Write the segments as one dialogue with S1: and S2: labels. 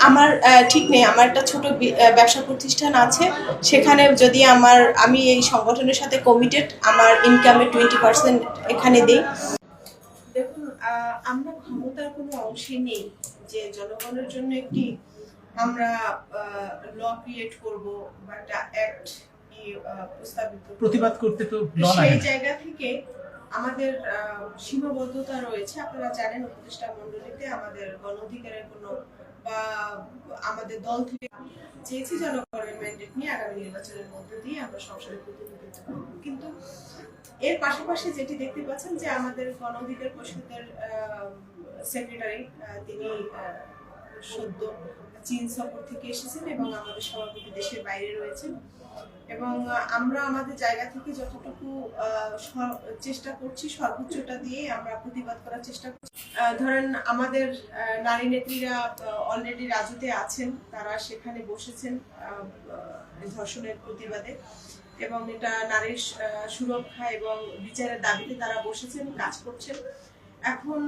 S1: আমার ঠিক নেই। আমার একটা ছোট ব্যবসা প্রতিষ্ঠান আছে। সেখানে যদি আমার আমি এই সংগঠনের সাথে কমিটেড আমার ইনকামের টোয়েন্টি পার্সেন্ট এখানে দিই। দেখুন আহ, আমরা ক্ষমতার কোনো অংশে নেই যে জনগণের জন্য একটি আমরা ল ক্রিয়েট করব বা একটা অ্যাক্ট প্রস্তাবিত
S2: প্রতিবাদ করতে তো
S1: সেই জায়গা থেকে আমাদের সীমাবদ্ধতা রয়েছে। আপনারা জানেন, উপদেষ্টা মন্ডলীতে আমাদের গণ অধিকারের কোনো বা আমাদের দল থেকে চেয়েছি জনগণের ম্যান্ডেট নিয়ে আগামী নির্বাচনের মধ্য দিয়ে আমরা সংসদে প্রতিনিধিত্ব করব। কিন্তু এর পাশাপাশি যেটি দেখতে পাচ্ছেন যে আমাদের গণ অধিকার পরিষদের সেক্রেটারি তিনি সদ্য চীন সফর থেকে এসেছেন এবং আমাদের সভাপতি দেশের বাইরে রয়েছেন। এবং আমরা আমাদের জায়গা থেকে যতটুকু চেষ্টা করছি, সর্বোচ্চটা দিয়ে আমরা প্রতিবাদ করার চেষ্টা করছি। ধরেন আমাদের নারী নেত্রীরা অলরেডি রাজুতে আছেন, তারা সেখানে বসেছেন ধর্ষণের প্রতিবাদে। এবং এটা নারীর সুরক্ষা এবং বিচারের দাবিতে তারা বসেছেন, কাজ করছেন। এখন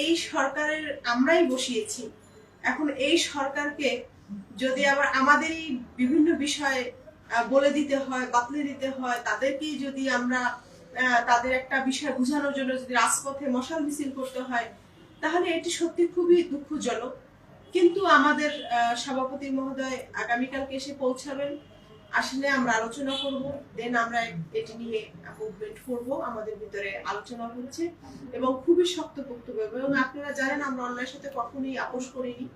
S1: এই সরকারের, আমরাই বসিয়েছি এখন এই সরকারকে যদি আবার আমাদেরই বিভিন্ন বিষয়ে বলে দিতে হয়, বাতলে দিতে হয়, তাদেরকেই যদি আমরা তাদের একটা বিষয় বোঝানোর জন্য যদি রাজপথে মশাল মিছিল করতে হয়, তাহলে এটি সত্যি খুবই দুঃখজনক। কিন্তু আমাদের সভাপতি মহোদয় আগামীকালকে এসে পৌঁছাবেন। আসলে আমরা আলোচনা করব দেন আমরা এটি নিয়ে মুভমেন্ট করব, আমাদের ভিতরে আলোচনা হচ্ছে এবং খুবই শক্ত বক্তব্য এবং আপনারা জানেন আমরা অন্যায়ের সাথে কখনোই আপোষ করিনি,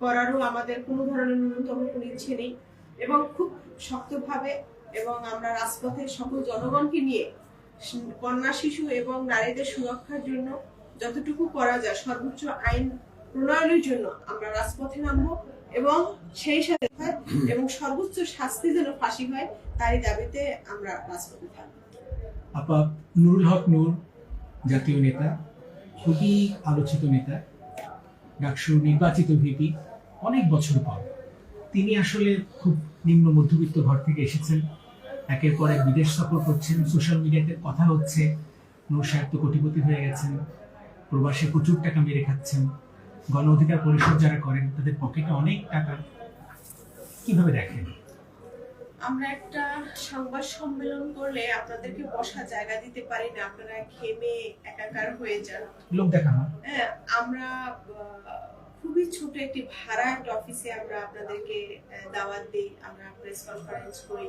S1: করারও আমাদের কোনো ধরনের ন্যূনতম কোনো ইচ্ছে নেই এবং খুব শক্তভাবে এবং আমরা রাজপথে সকল জনগণকে নিয়ে কন্যা শিশু এবং নারীদের সুরক্ষার জন্য যতটুকু করা যায় সর্বোচ্চ আইন প্রণয়নের জন্য আমরা রাজপথে নামবো এবং সেই সাথে এবং সর্বোচ্চ শাস্তি যেন ফাঁসি হয়, তারই দাবিতে আমরা রাজপথে থাকব
S2: আপা, নুরুল হক নূর, জাতীয় নেতা, খুবই আলোচিত নেতা, ডাকসু নির্বাচিত ভিপি, অনেক বছর পর। তিনি আসলে খুব নিম্ন মধ্যবিত্ত ঘর থেকে এসেছেন। একের পর এক বিদেশ সফর করছেন, সোশ্যাল মিডিয়াতে কথা হচ্ছে তো কোটিপতি হয়ে গেছেন, প্রবাসে প্রচুর টাকা মেরে খাচ্ছেন। গণ অধিকার পরিষদ যারা করেন তাদের পকেটে অনেক টাকা কীভাবে দেখেন
S1: আমরা একটা সংবাদ সম্মেলন করলে আপনাদেরকে বসার জায়গা দিতে পারি না আপনারা ঘেমে একাকার হয়ে যান।
S2: লোক দেখানো?
S1: হ্যাঁ আমরা খুবই ছোট একটি ভাড়া একটা অফিসে আমরা আপনাদেরকে দাওয়াত দিই আমরা প্রেস কনফারেন্স করি।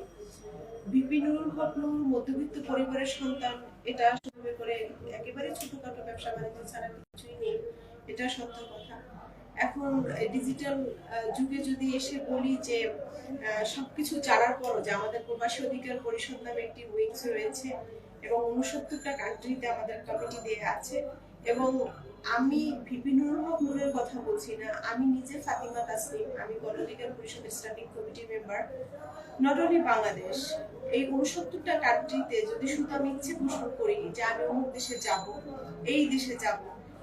S1: বিপি নুরুল হক মধ্যবিত্ত পরিবারের সন্তান এটা করে একেবারে ছোটখাটো ব্যবসা বাণিজ্য ছাড়া কিছুই নেই। এটা সত্য কথা। এখন ডিজিটাল যুগে যদি এসে বলি যে সবকিছু জানার পরও যে আমাদের প্রবাসী অধিকার পরিষদ নামে একটি উইংস রয়েছে এবং উনসত্তরটা কান্ট্রিতে আমাদের কমিটি দেয়া আছে এবং আমি বিভিন্নুর হক নূরের কথা বলছি না। আমি নিজে ফাতিমা তাসলিম, আমি গণ অধিকার পরিষদের standing committee member not only Bangladesh, এই উনসত্তরটা কান্ট্রিতে যদি শুধু আমি ইচ্ছে পোষণ করি যে আমি অমুক দেশে যাব, এই দেশে যাব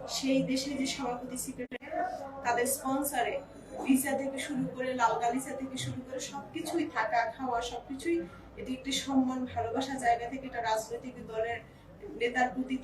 S1: সেই দেশে যে সভাপতি সেক্রেটারি তাদের স্পন্সরে ভিসা থেকে শুরু করে লাল গালিসা থেকে শুরু করে সবকিছুই থাকা, খাওয়া, সবকিছুই এটি একটি সম্মান, ভালোবাসা জায়গা থেকে এটা রাজনৈতিক দলের নেতার প্রতি